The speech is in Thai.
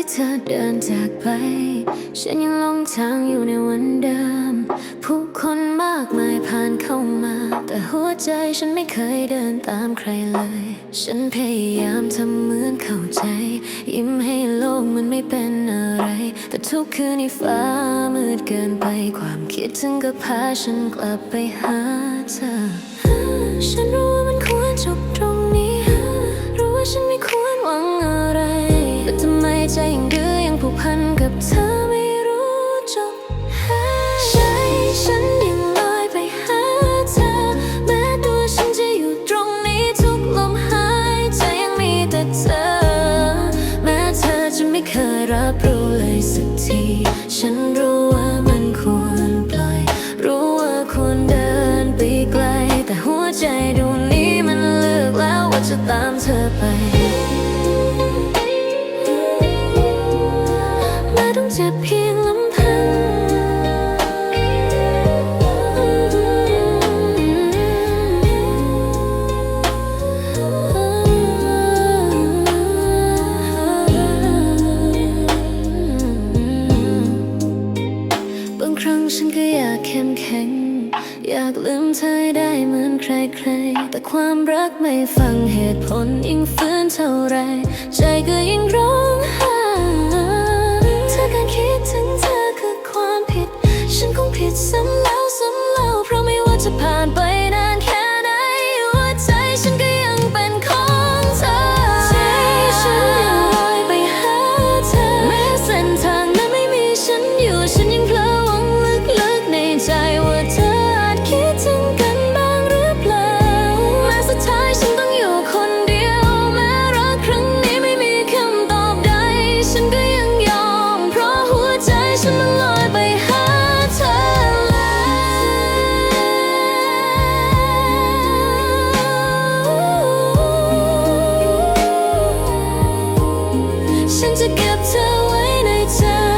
ที่เธอเดินจากไป ฉันยังหลงทางอยู่ในวันเดิม ผู้คนมากมายผ่านเข้ามา แต่หัวใจฉันไม่เคยเดินตามใครเลย ฉันพยายามทำเหมือนเข้าใจ ยิ้มให้โลกมันไม่เป็นอะไร แต่ทุกคืนในฟ้ามืดเกินไป ความคิดถึงก็พาฉันกลับไปหาเธอ ฉันรู้ จะตามเธอไปแม้ต้องเจ็บเพียงลำพังบางครั้งฉันก็อยากเข้มแข็ง อยากลืมเธอได้เหมือนใครๆ แต่ความรักไม่ฟังเหตุผลยิ่งฝืนเท่าไร ใจก็ยิ่งร้องไห้ to get away anytime.